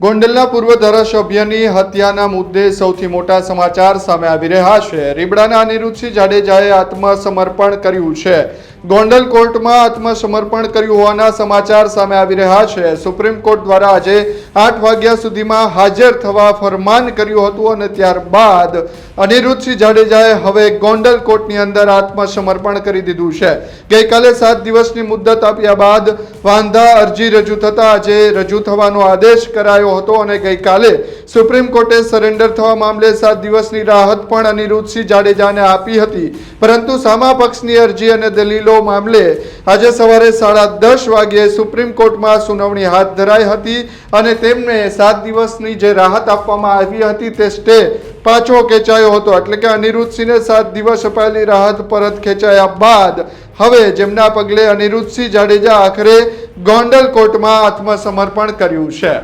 ગોંડલના પૂર્વ ધારાસભ્યની હત્યાના મુદ્દે સૌથી મોટા સમાચાર સામે આવી રહ્યા છે. રીબડાના અનિરુદ્ધસિંહ જાડેજાએ આત્મસમર્પણ કર્યું છે. ગોંડલ કોર્ટમાં આત્મસમર્પણ કર્યું હોવાના સમાચાર સામે આવી રહ્યા છે. સુપ્રીમ કોર્ટ દ્વારા આજે આઠ વાગ્યા સુધીમાં હાજર થવા ફરમાન કર્યું હતું અને ત્યારબાદ અનિરુદ્ધસિંહ જાડેજાએ હવે ગોંડલ કોર્ટની અંદર આત્મસમર્પણ કરી દીધું છે. ગઈકાલે સાત દિવસની મુદત આપ્યા બાદ વાંધા અરજી રજૂ થતા આજે રજૂ થવાનો આદેશ કરાયો હતો અને ગઈકાલે સુપ્રીમ કોર્ટે સરેન્ડર થવા મામલે સાત દિવસની રાહત પણ અનિરુદ્ધસિંહ જાડેજાને આપી હતી. પરંતુ સામા પક્ષની અરજી અને દલીલો મામલે આજે સવારે સાડા દસ વાગ્યે સુપ્રીમ કોર્ટમાં સુનાવણી હાથ ધરાઈ હતી અને તેમને સાત દિવસની જે રાહત આપવામાં આવી હતી તે સ્ટે પાછો ખેંચાયો હતો. એટલે કે અનિરુદ્ધસિંહને સાત દિવસ અપાયેલી રાહત પરત ખેંચાયા બાદ હવે જેમના પગલે અનિરુદ્ધસિંહ જાડેજા આખરે ગોંડલ કોર્ટમાં આત્મસમર્પણ કર્યું છે.